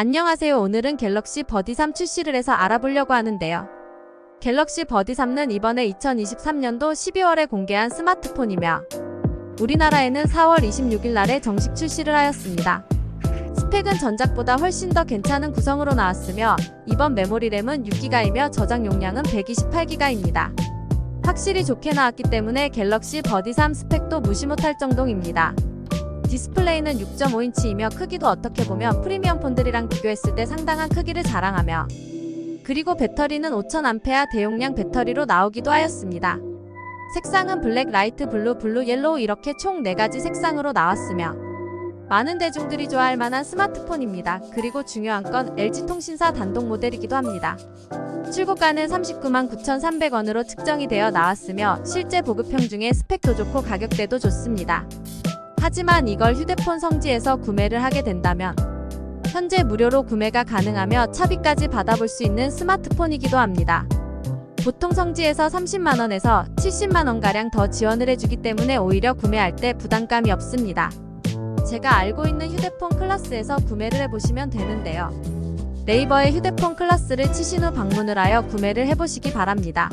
안녕하세요. 오늘은 갤럭시 버디 3 출시를 해서 알아보려고 하는데요. 갤럭시 버디 3는 이번에 2023년도 12월에 공개한 스마트폰이며 우리나라에는 4월 26일 날에 정식 출시를 하였습니다. 스펙은 전작보다 훨씬 더 괜찮은 구성으로 나왔으며 이번 메모리 램은 6기가이며 저장 용량은 128기가입니다. 확실히 좋게 나왔기 때문에 갤럭시 버디 3 스펙도 무시 못할 정도입니다. 디스플레이는 6.5인치이며 크기도 어떻게 보면 프리미엄 폰들이랑 비교했을 때 상당한 크기를 자랑하며 그리고 배터리는 5000A 대용량 배터리로 나오기도 하였습니다. 색상은 블랙, 라이트 블루, 블루, 옐로우 이렇게 총 4가지 색상으로 나왔으며 많은 대중들이 좋아할 만한 스마트폰입니다. 그리고 중요한 건 LG통신사 단독 모델이기도 합니다. 출고가는 39만 9,300원으로 측정이 되어 나왔으며 실제 보급형 중에 스펙도 좋고 가격대도 좋습니다. 하지만 이걸 휴대폰 성지에서 구매를 하게 된다면 현재 무료로 구매가 가능하며 차비까지 받아볼 수 있는 스마트폰이기도 합니다. 보통 성지에서 30만원에서 70만원가량 더 지원을 해주기 때문에 오히려 구매할 때 부담감이 없습니다. 제가 알고 있는 휴대폰 클래스에서 구매를 해보시면 되는데요. 네이버에 휴대폰 클래스를 치신 후 방문을 하여 구매를 해보시기 바랍니다.